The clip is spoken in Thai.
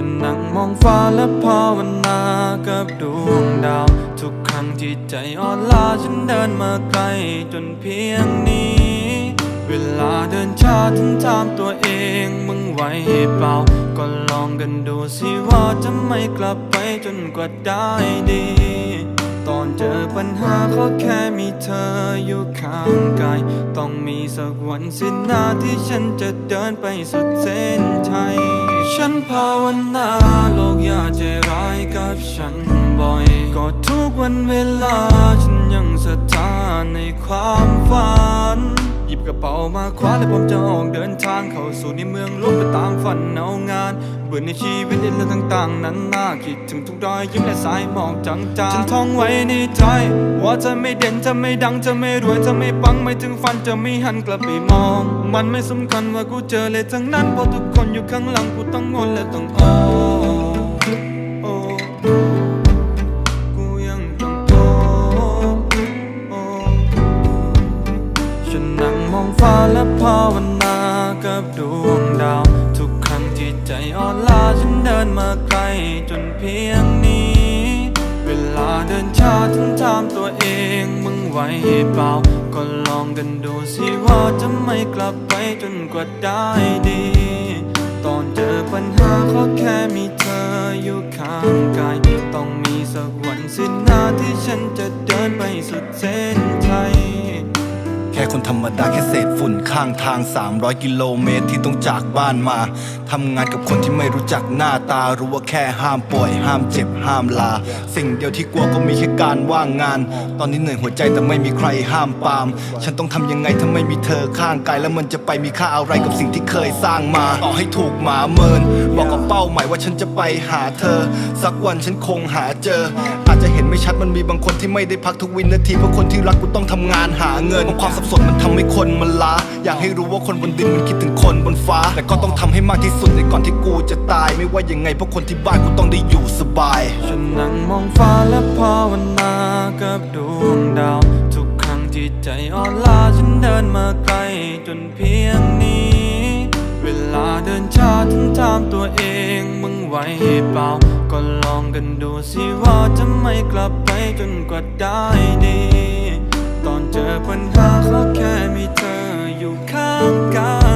ฉันนั่งมองฟ้าและภาวนากับดวงดาว ทุกครั้งที่ใจอ่อนล้าฉันเดินมาไกลจนเพียงนี้ เวลาเดินช้าถึงถามตัวเองมึงไหวเปล่า ก็ลองกันดูสิว่าจะไม่กลับไปจนกว่าได้ดี ตอนเจอปัญหาก็แค่มีเธออยู่ข้างกาย ต้องมีสักวันสิ้นหน้าที่ฉันจะเดินไปสุดเส้นชัย ฉันภาวนาโลกอย่าใจร้ายกับฉันบ่อยก็ทุกวันเวลาฉันยังศรัทธาในความฝัน เป๋ามาคว้าและผมจะออกเดินทางเข้าสู่ในเมืองหลวงไปตามฝันเอางานเบื่อในชีวิตในเรื่องต่างๆ นั้นน่าคิดถึงทุกรอยยิ้มและสายหมอกจางๆฉันท่องไว้ในใจ ว่าจะไม่เด่นจะไม่ดังจะไม่รวยจะไม่ปังไม่ถึงฝันจะไม่หันกลับไปมอง มันไม่สำคัญว่ากูเจอเลยทั้งนั้นเพราะทุกคนอยู่ข้างหลังกูต้องงอนและต้องอ้ มองฟ้าและภาวนากับดวงดาว ทุกครั้งที่ใจอ่อนล้าฉันเดินมาไกลจนเพียงนี้ เวลาเดินช้าถึงถามตัวเองมึงไหวเปล่า ก็ลองกันดูสิว่าจะไม่กลับไปจนกว่าได้ดี ตอนเจอปัญหาก็แค่มีเธออยู่ข้างกาย ต้องมีสักวันสิ้นหน้าที่ฉันจะเดินไปสุดเส้น คนธรรมดาแค่เศษฝุ่นข้างทาง 300 กิโลเมตรที่ต้องจากบ้านมาทำงานกับคนที่ไม่รู้จักหน้าตา รู้ว่าแค่ห้ามป่วย ห้ามเจ็บห้ามลา สิ่งเดียวที่กลัวก็มีแค่การว่างงาน ตอนนี้เหนื่อยหัวใจแต่ไม่มีใครห้ามปาม ฉันต้องทำยังไงถ้าไม่มีเธอข้างกายแล้วมันจะไปมีค่าอะไรกับสิ่งที่เคยสร้างมาต่อให้ถูกหมาเมิน บอกกับเป้าหมายว่าฉันจะไปหาเธอ สักวันฉันคงหาเจอ อาจจะเห็นไม่ชัดมันมีบางคนที่ไม่ได้พักทุกวินาทีเพราะคนที่รักกูต้องทำงานหาเงินความสับสนมันทำให้คนมันล้า อยากให้รู้ว่าคนบนดินมันคิดถึงคนบนฟ้า แต่ก็ต้องทำให้มากที่สุดในก่อนที่กูจะตาย ไม่ว่ายังไงเพราะคนที่บ้านกูต้องได้อยู่สบาย ฉันนั่งมองฟ้าและภาวนากับดวงดาว ทุกครั้งที่ใจอ่อนล้าฉันเดินมาไกลจนเพียงนี้ เวลาเดินช้าถึงถามตัวเองมึงไหวเปล่า ก็ลองกันดูสิว่าจะไม่กลับไปจนกว่าได้ดี เจอปัญหาเขาแค่มีเธออยู่ข้างกาย